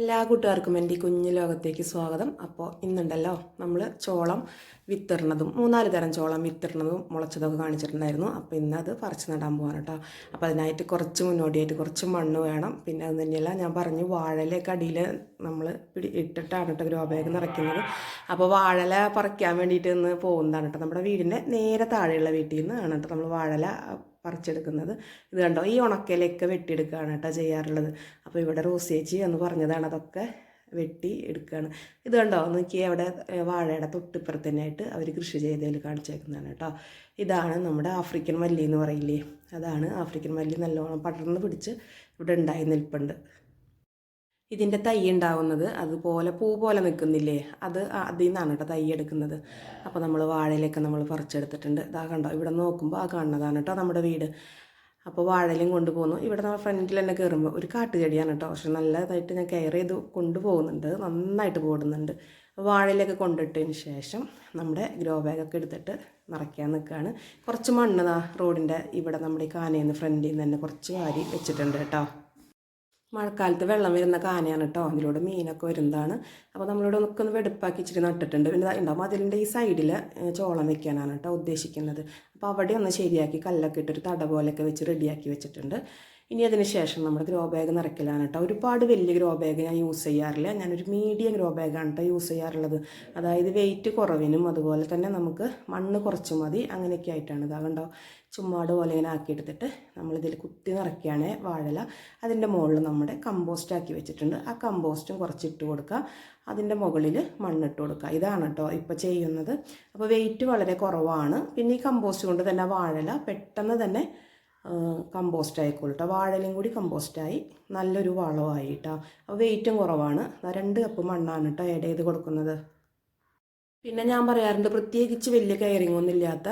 എല്ലാ കൂട്ടുകാർക്കും എന്റെ കുഞ്ഞു ലോകത്തേക്ക് സ്വാഗതം. അപ്പോൾ ഇന്നുണ്ടല്ലോ നമ്മൾ ചോളം വിത്തിടണതും മൂന്നാൽ തരം ചോളം വിത്തിടണതും മുളച്ചതൊക്കെ കാണിച്ചിട്ടുണ്ടായിരുന്നു. അപ്പോൾ ഇന്ന് അത് പറിച്ച് നടാൻ പോകാൻ കേട്ടോ. അപ്പോൾ അതിനായിട്ട് കുറച്ച് മുന്നോടിയായിട്ട് കുറച്ച് മണ്ണ് വേണം. പിന്നെ അത് തന്നെയല്ല ഞാൻ പറഞ്ഞു വാഴലേക്ക് അടിയിൽ നമ്മൾ പിടി ഇട്ടിട്ടാണ് കേട്ടോ ഗ്രോ ബാഗ് നിറയ്ക്കുന്നത്. അപ്പോൾ വാഴല പറിക്കാൻ വേണ്ടിയിട്ട് ഇന്ന് പോകുന്നതാണ് കേട്ടോ. നമ്മുടെ വീടിന്റെ നേരെ താഴെയുള്ള വീട്ടിൽ നിന്ന് ആണ് കേട്ടോ നമ്മൾ വാഴല പറിച്ചെടുക്കുന്നത്. ഇത് കണ്ടോ ഈ ഉണക്കയിലൊക്കെ വെട്ടിയെടുക്കുകയാണ് കേട്ടോ ചെയ്യാറുള്ളത്. അപ്പോൾ ഇവിടെ റോസേച്ചി എന്ന് പറഞ്ഞതാണ് അതൊക്കെ വെട്ടി എടുക്കുകയാണ് ഇത് കണ്ടോ? നോക്കി അവിടെ വാഴയുടെ തൊട്ടിപ്പുറത്ത് തന്നെയായിട്ട് അവർ കൃഷി ചെയ്തതിൽ കാണിച്ചേക്കുന്നതാണ് കേട്ടോ. ഇതാണ് നമ്മുടെ ആഫ്രിക്കൻ മല്ലി എന്ന് പറയില്ലേ? അതാണ് ആഫ്രിക്കൻ മല്ലി നല്ലോണം പടർന്ന് പിടിച്ച് ഇവിടെ ഉണ്ടായി നിൽപ്പുണ്ട്. ഇതിന്റെ തൈ ഉണ്ടാവുന്നത് അതുപോലെ പൂ പോലെ നിൽക്കുന്നില്ലേ? അത് അതിൽ നിന്നാണ് കേട്ടോ തൈ എടുക്കുന്നത്. അപ്പോൾ നമ്മൾ വാഴയിലൊക്കെ നമ്മൾ പറിച്ചെടുത്തിട്ടുണ്ട്. ഇതാ കണ്ടോ? ഇവിടെ നോക്കുമ്പോൾ ആ കാണുന്നതാണ് കേട്ടോ നമ്മുടെ വീട്. അപ്പോൾ വാഴയിലും കൊണ്ടുപോകുന്നു. ഇവിടെ നമ്മൾ ഫ്രണ്ടിൽ തന്നെ കയറുമ്പോൾ ഒരു കാട്ടുചെടിയാണ് കേട്ടോ. പക്ഷെ നല്ലതായിട്ട് ഞാൻ കെയർ ചെയ്ത് കൊണ്ടുപോകുന്നുണ്ട്. നന്നായിട്ട് പോടുന്നുണ്ട്. വാഴയിലൊക്കെ കൊണ്ടിട്ടതിന് ശേഷം നമ്മുടെ ഗ്രോ ബാഗൊക്കെ എടുത്തിട്ട് നിറയ്ക്കാൻ നിൽക്കുകയാണ്. കുറച്ച് മണ്ണ് റോഡിന്റെ ഇവിടെ നമ്മുടെ ഈ കാനയിൽ നിന്ന് ഫ്രണ്ടിൽ നിന്ന് തന്നെ കുറച്ച് വാരി വെച്ചിട്ടുണ്ട് കേട്ടോ. മഴക്കാലത്ത് വെള്ളം വരുന്ന കാനയാണ് കേട്ടോ അതിലൂടെ മീനൊക്കെ വരുന്നതാണ്. അപ്പോൾ നമ്മളിവിടെ ഒക്കെ ഒന്ന് വെടുപ്പാക്കി ഇച്ചിരി നട്ടിട്ടുണ്ട്. പിന്നെ ഉണ്ടാകും അതിലിന്റെ ഈ സൈഡിൽ ചോളം വെക്കാനാണ് കേട്ടോ ഉദ്ദേശിക്കുന്നത്. അപ്പോൾ അവിടെ ഒന്ന് ശരിയാക്കി കല്ലൊക്കെ ഇട്ടൊരു തട പോലെയൊക്കെ വെച്ച് റെഡിയാക്കി വെച്ചിട്ടുണ്ട്. ഇനി അതിന് ശേഷം നമ്മുടെ ഗ്രോ ബാഗ് നിറയ്ക്കലാണ് കേട്ടോ. ഒരുപാട് വലിയ ഗ്രോ ബാഗ് ഞാൻ യൂസ് ചെയ്യാറില്ല. ഞാനൊരു മീഡിയം ഗ്രോ ബാഗാണ് കേട്ടോ യൂസ് ചെയ്യാറുള്ളത്. അതായത് വെയിറ്റ് കുറവിനും അതുപോലെ തന്നെ നമുക്ക് മണ്ണ് കുറച്ച് മതി അങ്ങനെയൊക്കെ ആയിട്ടാണ്. ഇതാ കണ്ടോ? ചുമ്മാട് പോലെ ഇങ്ങനെ ആക്കിയെടുത്തിട്ട് നമ്മളിതിൽ കുത്തി നിറയ്ക്കുകയാണ് വാഴല. അതിന്റെ മുകളിൽ നമ്മുടെ കമ്പോസ്റ്റ് ആക്കി വെച്ചിട്ടുണ്ട്. ആ കമ്പോസ്റ്റും കുറച്ച് ഇട്ട് കൊടുക്കുക. അതിന്റെ മുകളിൽ മണ്ണിട്ട് കൊടുക്കുക. ഇതാണ് കേട്ടോ ഇപ്പോൾ ചെയ്യുന്നത്. അപ്പോൾ വെയിറ്റ് വളരെ കുറവാണ്. പിന്നെ ഈ കമ്പോസ്റ്റ് കൊണ്ട് തന്നെ വാഴല പെട്ടെന്ന് തന്നെ കമ്പോസ്റ്റ് ആയിക്കോളൂ കേട്ടോ വാഴലയും കൂടി കമ്പോസ്റ്റായി. നല്ലൊരു വളമായി കേട്ടോ വെയിറ്റും കുറവാണ്. രണ്ട് കപ്പ് മണ്ണാണ് കേട്ടോ ആഡ് ചെയ്ത് കൊടുക്കുന്നത്. പിന്നെ ഞാൻ പറയാറുണ്ട് പ്രത്യേകിച്ച് വലിയ കെയറിംഗ് ഒന്നും ഇല്ലാത്ത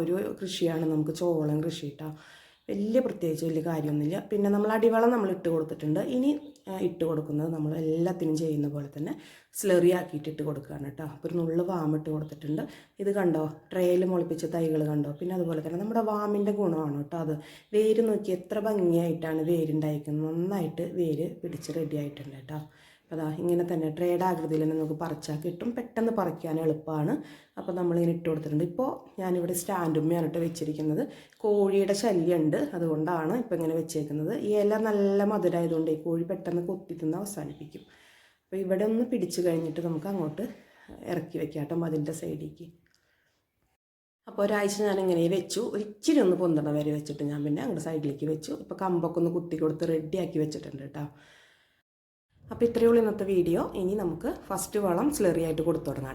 ഒരു കൃഷിയാണ് നമുക്ക് ചോളം കൃഷി കേട്ടോ വലിയ പ്രത്യേകിച്ച് വലിയ കാര്യമൊന്നുമില്ല. പിന്നെ നമ്മൾ അടിവളം നമ്മൾ ഇട്ട് കൊടുത്തിട്ടുണ്ട്. ഇനി ഇട്ട് കൊടുക്കുന്നത് നമ്മൾ എല്ലാത്തിനും ചെയ്യുന്ന പോലെ തന്നെ സ്ലറി ആക്കിയിട്ട് ഇട്ട് കൊടുക്കുകയാണ് കേട്ടോ. അപ്പോൾ ഒരു നുള്ളു വാം ഇട്ട് കൊടുത്തിട്ടുണ്ട്. ഇത് കണ്ടോ? ട്രേയിൽ മുളപ്പിച്ച തൈകൾ കണ്ടോ? പിന്നെ അതുപോലെ തന്നെ നമ്മുടെ വാമിന്റെ ഗുണമാണ് കേട്ടോ അത്. വേര് നോക്കി എത്ര ഭംഗിയായിട്ടാണ് വേരുണ്ടായിരിക്കുന്നത്. നന്നായിട്ട് വേര് പിടിച്ച് റെഡി ആയിട്ടുണ്ട് കേട്ടോ. അപ്പോൾ അതാ ഇങ്ങനെ തന്നെ ട്രേഡ് ആകൃതിയിൽ തന്നെ നമുക്ക് പറിച്ചാൽ കിട്ടും. പെട്ടെന്ന് പറിക്കാൻ എളുപ്പമാണ് അപ്പോൾ നമ്മളിങ്ങനെ ഇട്ട് കൊടുത്തിട്ടുണ്ട്. ഇപ്പോൾ ഞാനിവിടെ സ്റ്റാൻഡുമ്മയാണ് ഇട്ട് വെച്ചിരിക്കുന്നത്. കോഴിയുടെ ശല്യമുണ്ട്. അതുകൊണ്ടാണ് ഇപ്പോൾ ഇങ്ങനെ വെച്ചേക്കുന്നത്. ഈ ഇല നല്ല മധുരമായതുകൊണ്ട് ഈ കോഴി പെട്ടെന്ന് കൊത്തി തിന്ന് അവസാനിപ്പിക്കും. അപ്പോൾ ഇവിടെ ഒന്ന് പിടിച്ചു കഴിഞ്ഞിട്ട് നമുക്ക് അങ്ങോട്ട് ഇറക്കി വെക്കാം കേട്ടോ മതിലിന്റെ സൈഡിലേക്ക്. അപ്പോൾ ഒരാഴ്ച ഞാൻ ഇങ്ങനെ വെച്ചു. ഒരു ഇച്ചിരി ഒന്ന് പൊന്തണ വരെ വെച്ചിട്ട് ഞാൻ പിന്നെ അങ്ങോട്ട് സൈഡിലേക്ക് വെച്ചു. ഇപ്പോൾ കമ്പൊക്കെ ഒന്ന് കുത്തി കൊടുത്ത് റെഡിയാക്കി വെച്ചിട്ടുണ്ട് കേട്ടോ. അപ്പോൾ ഇത്രയേ ഉള്ളൂ ഇന്നത്തെ വീഡിയോ. ഇനി നമുക്ക് ഫസ്റ്റ് വളം സ്ലെറിയായിട്ട് കൊടുത്തു തുടങ്ങാം